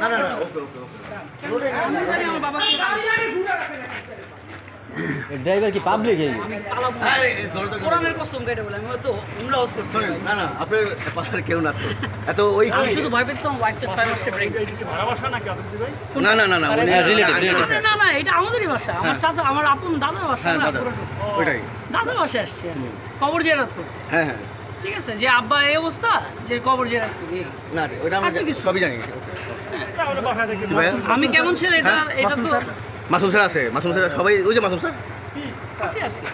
না না না ওকে ওকে ওকে। আমি জানি আমার বাবাকে ড্রাইভার কি পাবলিক এই? আমি পালাবো না। আরে, এই দরজা খুলে- কোরআনের কসম কেটে বলে। আমি হয়তো উমরা হাউস করছি। না না আপনার পাশে কেউ না এত ওই আমি শুধু ভয় পেয়েছিলাম ওয়াইফটা ছয় মাসে ব্রেক না না না না উনি হ্যাঁ। না না এটা আমাদেরই বাসা। আমার চাচা আমার আপন দাদার বাসা হ্যাঁ না। ওইটাই। দাদার বাসায় আসছি আমি। কবর জেরাত হ্যাঁ হ্যাঁ। ঠিক আছে যে আব্বা এই অবস্থা যে কবর জেরাত করি না রে, ওইটা আমরা আচ্ছা, কিছু। সবই জানি? আমি কেমন ছেলে? এটা হ্যাঁ, এটা তো মাসুম স্যার আছে মাসুম স্যার সবাই ওই যে মাসুম স্যার। আসি আসি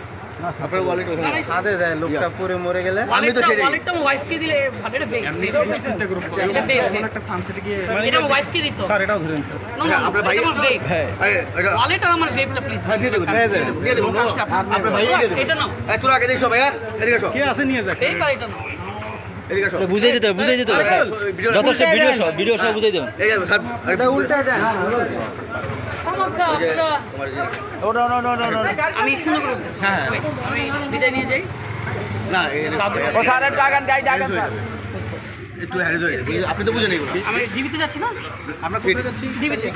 আপনার ওয়ালেট ওখানে আছে। সাথে দেয় লোকটা পরে মরে গেলে আমি তো সেটাই। ওয়ালেটটা আমার ওয়াইফকে দিলে ভালো এটা বেগ এটা বেগ এটা আমার ওয়াইফকে দিত। স্যার এটাও ধরেন স্যার No, no, আপনার ভাই- আমার বেগ হ্যাঁ এটা- ওয়ালেট আর আমার বেগটা প্লিজ হ্যাঁ, দিয়ে দেবো, দিয়ে দেবো, দিয়ে দেবো, আপনার ভাইকে এটা নাও। তোরা আগে দেখছ ভাইয়া। এদিকে আসো। কে আছে নিয়ে যাক? বেগ আর এটা নাও। এদিকে আসো। বুঝাই দিতে হবে বুঝাই দিতে হবে। যথেষ্ট ভিডিও সব ভিডিও সব বুঝাই দেবেন। এই যে, স্যার, আরে, উল্টা দেন আমাকে ওই যে, আপনারা তোমার যে- ওটা ওটা ওটা ওটা আমি সুন্দর করে হ্যাঁ, হ্যাঁ। আমি বিদায় নিয়ে যাই। না, ও স্যার। একটু হ্যারিজ হয়ে গেছে। আপনি তো বুঝেন এগুলো। আমি ডিবিতে যাচ্ছি না? আমরা কোথায় যাচ্ছি? ডিবিতে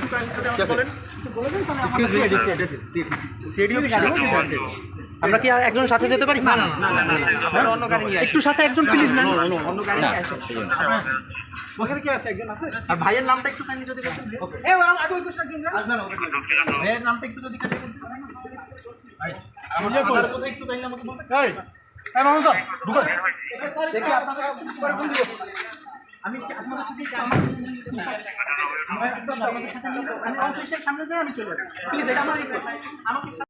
বলেন আমরা কি আর একজন সাথে যেতে পারি না না একটু সাথে একজন প্লিজ না ওখানে কি আছে একজন আছে আর ভাইয়ের নামটা একটু কাইন্ডলি যদি বলতেন আগে ওই পাশে একজন না ভাইয়ের নামটা একটু যদি কাইন্ডলি বলতেন আমার কোথায় একটু কাইন্ডলি আমাকে বলতে এই এই মামুন স্যার ঢুকুন দেখি পরে ফোন দিব আমি আপনাদের সাথে আমার আমার সাথে আমি অফিসের সামনে যাই আমি চলে যাব প্লিজ এটা আমার আমাকে